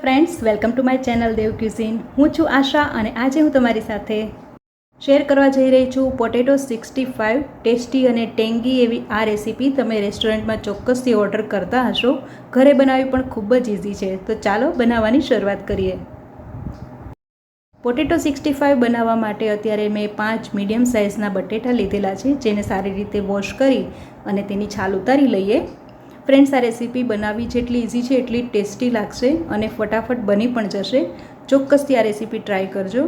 Friends welcome to my channel Dev cuisine હું છું આશા અને આજે હું તમારી સાથે શેર કરવા જઈ રહી છું પોટેટો સિક્સટી ફાઇવ ટેસ્ટી અને ટેંગી એવી આ રેસીપી તમે રેસ્ટોરન્ટમાં ચોક્કસથી ઓર્ડર કરતા હશો. ઘરે બનાવવી પણ ખૂબ જ ઇઝી છે. તો ચાલો બનાવવાની શરૂઆત કરીએ. પોટેટો સિક્સટી ફાઇવ બનાવવા માટે અત્યારે મેં પાંચ મીડિયમ સાઇઝના બટેટા લીધેલા છે, જેને સારી રીતે વોશ કરી અને તેની છાલ ઉતારી લઈએ. ફ્રેન્ડ્સ, આ રેસીપી બનાવવી જેટલી ઇઝી છે, એટલી ટેસ્ટી લાગશે અને ફટાફટ બની પણ જશે. ચોક્કસથી આ રેસીપી ટ્રાય કરજો.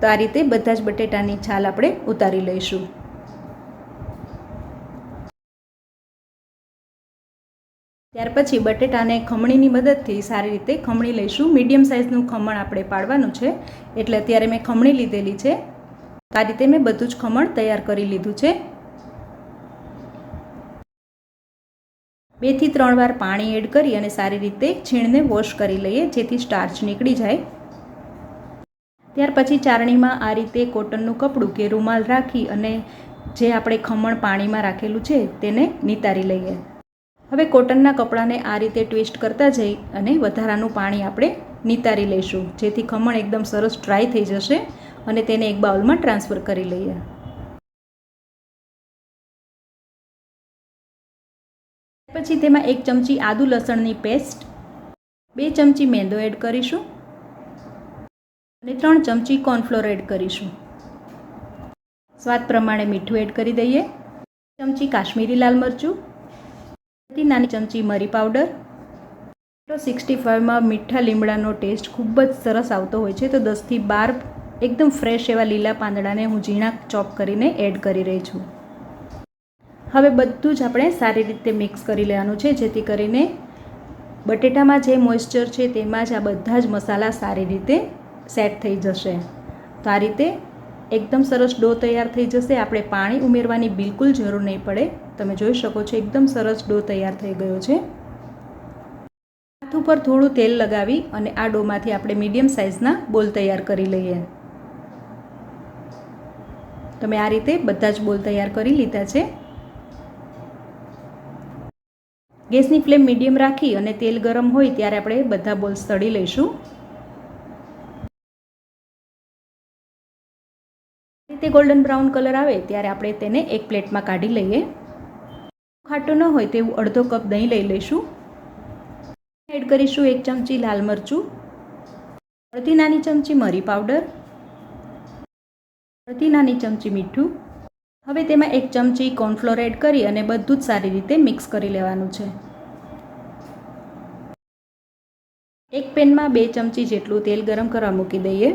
તો આ રીતે બધા જ બટેટાની છાલ આપણે ઉતારી લઈશું. ત્યાર પછી બટેટાને ખમણીની મદદથી સારી રીતે ખમણી લઈશું. મીડિયમ સાઇઝનું ખમણ આપણે પાડવાનું છે. એટલે અત્યારે મેં ખમણી લીધેલી છે. આ રીતે મેં બધું જ ખમણ તૈયાર કરી લીધું છે. બેથી ત્રણ વાર પાણી એડ કરી અને સારી રીતે છીણને વોશ કરી લઈએ, જેથી સ્ટાર્ચ નીકળી જાય. ત્યાર પછી ચારણીમાં આ રીતે કોટનનું કપડું કે રૂમાલ રાખી અને જે આપણે ખમણ પાણીમાં રાખેલું છે, તેને નિતારી લઈએ. હવે કોટનના કપડાને આ રીતે ટ્વિસ્ટ કરતા જઈ અને વધારાનું પાણી આપણે નિતારી લઈશું, જેથી ખમણ એકદમ સરસ ડ્રાય થઈ જશે અને તેને એક બાઉલમાં ટ્રાન્સફર કરી લઈએ. પછી તેમાં એક ચમચી આદુ લસણની પેસ્ટ, બે ચમચી મેંદો એડ કરીશું અને ત્રણ ચમચી કોર્નફ્લોર એડ કરીશું. સ્વાદ પ્રમાણે મીઠું એડ કરી દઈએ. ચમચી કાશ્મીરી લાલ મરચું નાની ચમચી મરી પાવડર. તો સિક્સટી ફાઇવમાં મીઠા લીમડાનો ટેસ્ટ ખૂબ જ સરસ આવતો હોય છે, તો દસથી બાર એકદમ ફ્રેશ એવા લીલા પાંદડાને હું ઝીણા ચોપ કરીને એડ કરી રહી છું. હવે બધું જ આપણે સારી રીતે મિક્સ કરી લેવાનું છે, જેથી કરીને બટેટામાં જે મોઇશ્ચર છે તેમાં જ આ બધા જ મસાલા સારી રીતે સેટ થઈ જશે. તો આ રીતે એકદમ સરસ ડો તૈયાર થઈ જશે. આપણે પાણી ઉમેરવાની બિલકુલ જરૂર નહીં પડે. તમે જોઈ શકો છો એકદમ સરસ ડો તૈયાર થઈ ગયો છે. હાથ ઉપર થોડું તેલ લગાવી અને આ ડોમાંથી આપણે મીડિયમ સાઇઝના બોલ તૈયાર કરી લઈએ. તમે આ રીતે બધા જ બોલ તૈયાર કરી લીધા છે. ગેસની ફ્લેમ મીડિયમ રાખી અને તેલ ગરમ હોય ત્યારે આપણે બધા બોલ્સ તળી લઈશું. રીતે ગોલ્ડન બ્રાઉન કલર આવે ત્યારે આપણે તેને એક પ્લેટમાં કાઢી લઈએ. ખાટું ન હોય તેવું અડધો કપ દહીં લઈ લઈશું. એડ કરીશું એક ચમચી લાલ મરચું, અડધી નાની ચમચી મરી પાવડર, અડધી નાની ચમચી મીઠું હવે તેમાં એક ચમચી કોર્નફ્લોર એડ કરી અને બધું જ સારી રીતે મિક્સ કરી લેવાનું છે. એક પેનમાં બે ચમચી જેટલું તેલ ગરમ કરવા મૂકી દઈએ.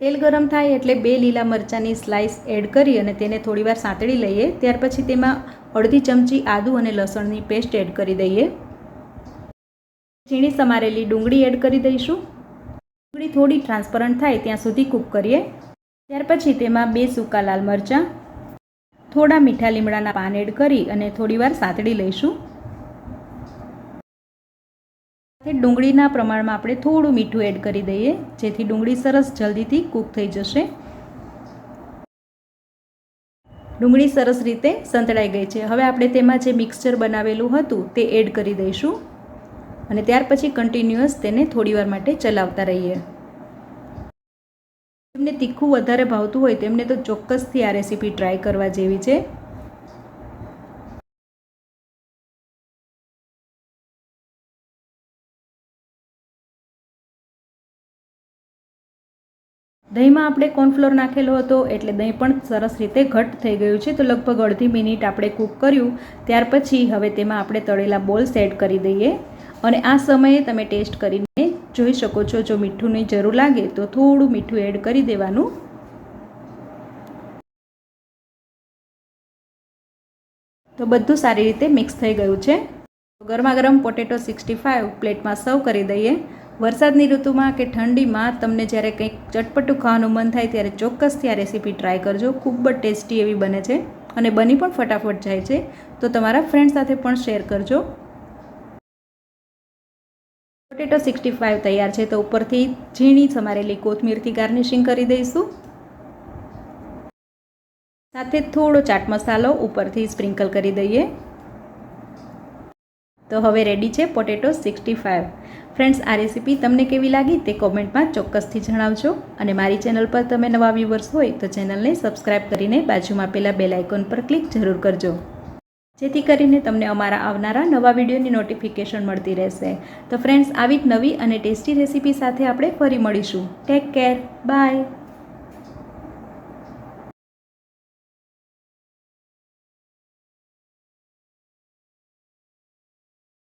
તેલ ગરમ થાય એટલે બે લીલા મરચાંની સ્લાઇસ એડ કરી અને તેને થોડીવાર સાંતળી લઈએ. ત્યાર પછી તેમાં અડધી ચમચી આદુ અને લસણની પેસ્ટ એડ કરી દઈએ. ઝીણી સમારેલી ડુંગળી એડ કરી દઈશું. ડુંગળી થોડી ટ્રાન્સપરન્ટ થાય ત્યાં સુધી કૂક કરીએ. ત્યાર પછી તેમાં બે સૂકા લાલ મરચાં થોડા મીઠા લીમડાના પાન એડ કરી અને થોડીવાર સાંતળી લઈશું. ડુંગળીના પ્રમાણમાં આપણે થોડું મીઠું એડ કરી દઈએ, જેથી ડુંગળી સરસ જલ્દીથી કૂક થઈ જશે. ડુંગળી સરસ રીતે સંતળાઈ ગઈ છે. હવે આપણે તેમાં જે મિક્સચર બનાવેલું હતું તે એડ કરી દઈશું અને ત્યાર પછી કન્ટિન્યુઅસ તેને થોડીવાર માટે ચલાવતા રહીએ. તેમને તીખું વધારે ભાવતું હોય તેમને તો ચોક્કસથી આ રેસીપી ટ્રાય કરવા જેવી છે. દહીંમાં આપણે કોર્નફ્લોર નાખેલો હતો એટલે દહીં પણ સરસ રીતે ઘટ થઈ ગયું છે. તો લગભગ અડધી મિનિટ આપણે કૂક કર્યું. ત્યાર પછી હવે તેમાં આપણે તળેલા બોલ્સ એડ કરી દઈએ. અને આ સમયે તમે ટેસ્ટ કરીને જોઈ શકો છો. જો મીઠુંની જરૂર લાગે તો થોડું મીઠું એડ કરી દેવાનું. તો બધું સારી રીતે મિક્સ થઈ ગયું છે. ગરમા ગરમ પોટેટો સિક્સટી ફાઇવ પ્લેટમાં સર્વ કરી દઈએ. વરસાદની ઋતુમાં કે ઠંડીમાં તમને જ્યારે કંઈક ચટપટું ખાવાનું મન થાય ત્યારે ચોક્કસથી આ રેસીપી ટ્રાય કરજો. ખૂબ જ ટેસ્ટી એવી બને છે અને બની પણ ફટાફટ જાય છે. તો તમારા ફ્રેન્ડ સાથે પણ શેર કરજો. પોટેટો સિક્સટી ફાઇવ તૈયાર છે તો ઉપરથી ઝીણી સમારેલી કોથમીરથી ગાર્નિશિંગ કરી દઈશું. સાથે થોડો ચાટ મસાલો ઉપરથી સ્પ્રિંકલ કરી દઈએ. તો હવે રેડી છે પોટેટો સિક્સટી ફાઇવ ફ્રેન્ડ્સ આ રેસીપી તમને કેવી લાગી તે કોમેન્ટમાં ચોક્કસથી જણાવજો. અને મારી ચેનલ પર તમે નવા વ્યૂવર્સ હોય તો ચેનલને સબસ્ક્રાઇબ કરીને બાજુમાં પેલા બેલ આઇકોન પર ક્લિક જરૂર કરજો. જેથી કરીને તમને અમારા આવનારા નવા વિડીયોની નોટિફિકેશન મળતી રહેશે. તો ફ્રેન્ડ્સ આવી જ નવી અને ટેસ્ટી રેસીપી સાથે આપણે ફરી મળીશું. Take care bye